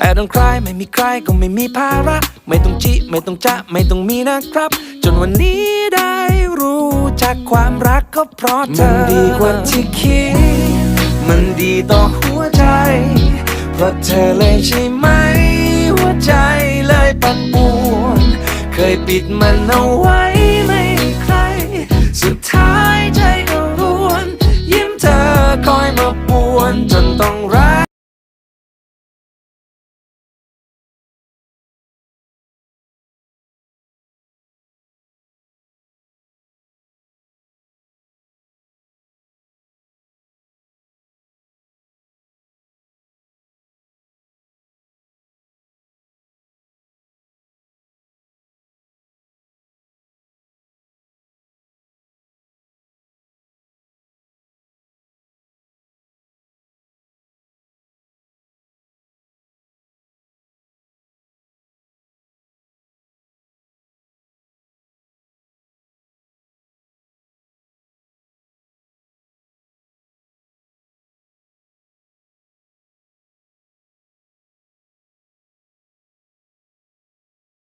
แอบต้องคลายไม่มีใครก็ไม่มีภาระ ไม่ต้องจิไม่ต้องจะไม่ต้องมีนะครับ จนวันนี้ได้รู้จักความรักก็เพราะเธอ มันดีกว่าที่คิด มันดีต่อหัวใจ เพราะเธอเลยใช่ไหม หัวใจเลยปั่นป่วนเคยปิดมันเอาไว้ไม่ใคร สุดท้ายใจก็ร่วน ยิ้มเธอคอยมาป่วนจนต้องรัก